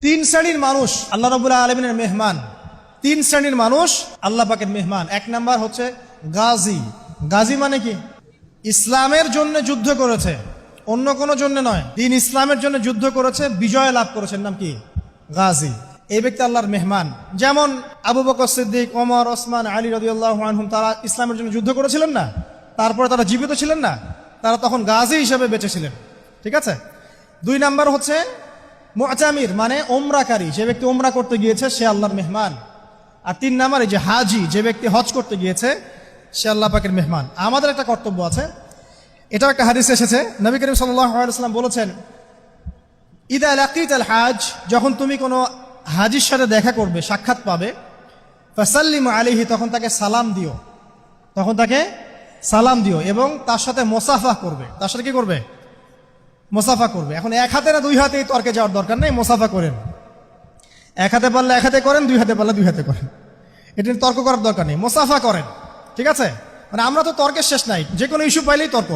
তিন শ্রেণির মানুষ আল্লাহ রবুল্লাহ আলমিনের মেহমান। তিন শ্রেণির মানুষ আল্লাহ পাকের মেহমান। এক নাম্বার হচ্ছে গাজী। গাজী মানে কি? ইসলামের জন্য যুদ্ধ করেছে। অন্য কোনো জন্য নয়। দিন ইসলামের জন্য যুদ্ধ করেছে, বিজয় লাভ করেছেন নাম কি? গাজী। এই ব্যক্তি আল্লাহর মেহমান। যেমন আবু বকর সিদ্দিক, ওমর, ওসমান, আলী রদিউল্লাহ আনহুম, তারা ইসলামের জন্য যুদ্ধ করেছিলেন না। তারপরে তারা জীবিত ছিলেন না। তারা তখন গাজী হিসেবে বেঁচেছিলেন ঠিক আছে? দুই নাম্বার হচ্ছে মুআতামির মানে ওমরাকারী। যে ব্যক্তি ওমরা করতে গিয়েছে, সে আল্লাহর মেহমান। আর তিন নাম্বার এই যে হাজি, যে ব্যক্তি হজ করতে গিয়েছে, সে আল্লাহ পাকের মেহমান। আমাদের একটা কর্তব্য আছে। এটা একটা হাদিস এসেছে। নবী করিম সাল্লাম বলেছেন, ইদা লাকিত আল হাজ যখন তুমি কোনো হাজির সাথে দেখা করবে, সাক্ষাৎ পাবে, ফাসাল্লিম আলিহি তখন তাকে সালাম দিও। তখন তাকে সালাম দিও এবং তার সাথে মোসাফা করবে। তার সাথে কি করবে? মোসাফা করবে। এখন এক হাতে না দুই হাতে তর্কে যাওয়ার দরকার নেই, মোসাফা করেন। এক হাতে পারলে এক হাতে করেন, দুই হাতে পারলে দুই হাতে করেন। এটা তর্ক করার দরকার নেই, মোসাফা করেন, ঠিক আছে? মানে আমরা তো তর্কের শেষ নাই, যে কোনো ইস্যু পাইলেই তর্ক।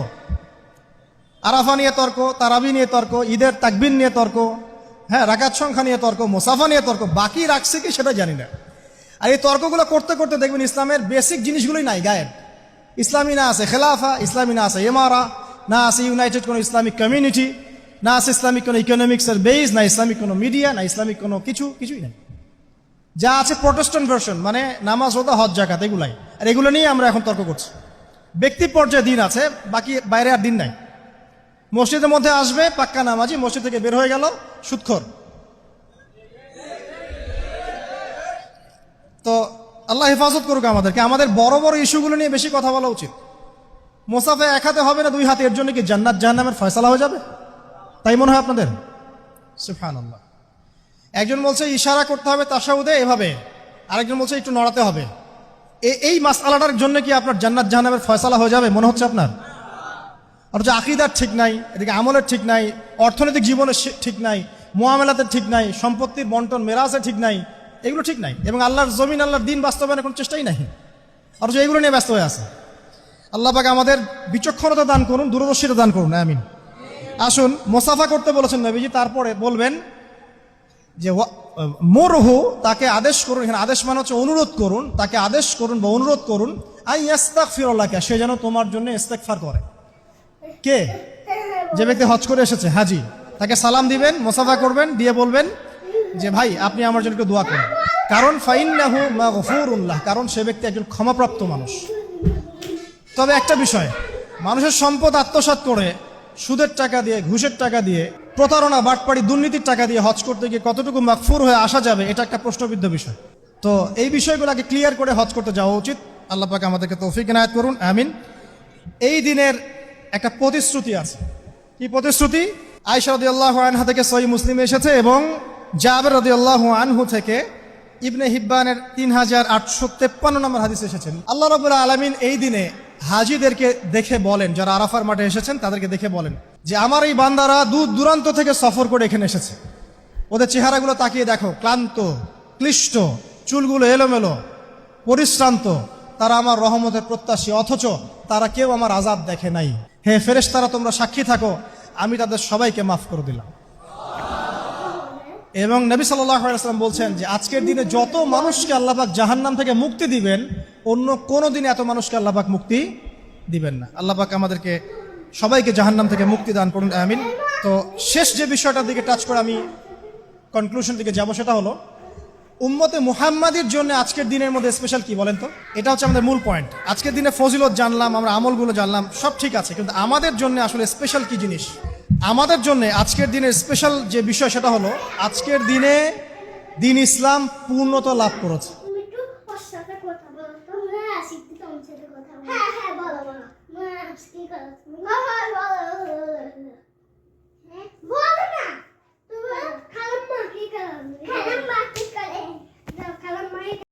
আরাফা নিয়ে তর্ক, তারাবি নিয়ে তর্ক, ঈদের তাকবিন নিয়ে তর্ক হ্যাঁ রাকাত সংখ্যা নিয়ে তর্ক, মোসাফা নিয়ে তর্ক, বাকি রাখছে কি সেটা জানি না। আর এই তর্কগুলো করতে করতে দেখবেন ইসলামের বেসিক জিনিসগুলোই নাই, গায়েব। ইসলামী না আছে, খেলাফা, ইসলামী না আছে, এমারা না আছে ইউনাইটেড কোনো ইসলামিক কমিউনিটি না আছে ইসলামিক কোনো ইকোনমিক্সের বেস না ইসলামিক কোনো মিডিয়া না ইসলামিক কোনো কিছু, কিছুই নাই। যা আছে প্রোটেস্ট্যান্ট ভার্সন মানে নামাজ রোদা হজ জাকাত এগুলাই। আর এগুলো নিয়ে আমরা এখন তর্ক করছি। ব্যক্তি পর্যায়ে দিন আছে, বাকি বাইরে আর দিন নাই। মসজিদের মধ্যে আসবে, পাক্কা নামাজি, মসজিদ থেকে বের হয়ে গেল সুৎখর তো আল্লাহ হেফাজত করুক আমাদেরকে। আমাদের বড় বড় ইস্যুগুলো নিয়ে বেশি কথা বলা উচিত। মোসাফে এক হাতে হবে না, দুই হাতে, এর জন্য কি জান্নাত জাহান্নামের ফয়সালা হয়ে যাবে? তাই মনে হয় আপনাদের? সুফান একজন বলছে, ইশারা করতে হবে তাসাউদে, এভাবে। আরেকজন বলছে, একটু নড়াতে হবে। এই মাসালাটার জন্য কি আপনার জান্নাত জাহান্নামের ফয়সালা হয়ে যাবে, মনে হচ্ছে আপনার? অথচ আকিদার ঠিক নাই, এদিকে আমলের ঠিক নাই, অর্থনৈতিক জীবনের ঠিক নাই মোয়ামেলাতে ঠিক নাই, সম্পত্তির বন্টন, মেরাজের ঠিক নাই, এগুলো ঠিক নাই। এবং আল্লাহর জমিন, আল্লাহর দিন বাস্তবায়নের কোনো চেষ্টাই নাই। অথচ এগুলো নিয়ে ব্যস্ত হয়ে আছে। আল্লাহ পাকে আমাদের বিচক্ষণতা দান করুন, দূরদর্শিতা দান করুন। আমিন। আসুন, মোসাফা করতে বলেছেন নবীজি, তারপরে বলবেন যে মোরহু, তাকে আদেশ করুন, এখানে আদেশ মানে হচ্ছে অনুরোধ করুন, তাকে আদেশ করুন বা অনুরোধ করুন, আই ইস্তাক ফিরল্লাহকে সে যেন তোমার জন্য ইস্তেকফার করে। কে? যে ব্যক্তি হজ করে এসেছে, হাজি, তাকে সালাম দিবেন, মোসাফা করবেন, দিয়ে বলবেন যে, ভাই, আপনি আমার জন্য একটু দোয়া করুন। কারণ ফাইন্নাহু মাগফুরুল্লাহ, কারণ সে ব্যক্তি একজন ক্ষমাপ্রাপ্ত মানুষ। তবে একটা বিষয়, মানুষের সম্পদ আত্মসাৎ করে সুদের টাকা দিয়ে, ঘুষের টাকা দিয়ে, প্রতারণা, বাটপাড়ি, দুর্নীতির টাকা দিয়ে হজ করতে গিয়ে কতটুকু মাকফুর হয়ে আসা যাবে, এটা একটা প্রশ্নবিদ্ধ বিষয়। তো এই বিষয়গুলোকে ক্লিয়ার করে হজ করতে যাওয়া উচিত। আল্লাহ পাকে আমাদেরকে তৌফিক এনায়ত করুন, আমিন। এই দিনের একটা প্রতিশ্রুতি আছে। কি প্রতিশ্রুতি? আয়সা রদি আল্লাহ আনহা থেকে সই মুসলিম এসেছে এবং জাবের রদি আল্লাহ আনহু থেকে ইবনে হিব্বানের তিন হাজার আটশো তেপ্পান্ন নম্বর হাদিস এসেছেন। আল্লাহ রবুল্লা আলমিন এই দিনে হাজিদেরকে দেখে বলেন, যারা আরাফার মাঠে এসেছেন, তাদেরকে দেখে বলেন যে আমার এই বান্দারা দূর দূরান্ত থেকে সফর করে এখানে এসেছে। ওদের চেহারাগুলো তাকিয়ে দেখো, ক্লান্ত, ক্লিষ্ট, চুলগুলো এলোমেলো, পরিশ্রান্ত। তারা আমার রহমতের প্রত্যাশী, অথচ তারা কেউ আমার আজাব দেখে নাই। হে ফেরেশ তারা তোমরা সাক্ষী থাকো, আমি তাদের সবাইকে মাফ করে দিলাম। এবং নবী সাল্লাম বলছেন যে, আজকের দিনে যত মানুষকে আল্লাপাক জাহান্নাম থেকে মুক্তি দিবেন অন্য কোনো দিনে এত মানুষকে আল্লাপাক মুক্তি দিবেন না। আল্লাপাক আমাদেরকে সবাইকে জাহান্নাম থেকে মুক্তি দান করুন, আমিন। তো শেষ যে বিষয়টার দিকে টাচ করে আমি কনক্লুশন দিকে যাব সেটা হলো, উম্মতে মুহাম্মাদির জন্য আজকের দিনের মধ্যে স্পেশাল কি বলেন তো? এটা হচ্ছে আমাদের মূল পয়েন্ট আজকের দিনে ফজিলত জানলাম, আমরা আমলগুলো জানলাম, সব ঠিক আছে, কিন্তু আমাদের জন্য আসলে স্পেশাল কি জিনিস? আমাদের জন্য আজকের দিনের স্পেশাল যে বিষয় সেটা হলো, আজকের দিনে দিন ইসলাম পূর্ণতা লাভ করেছে।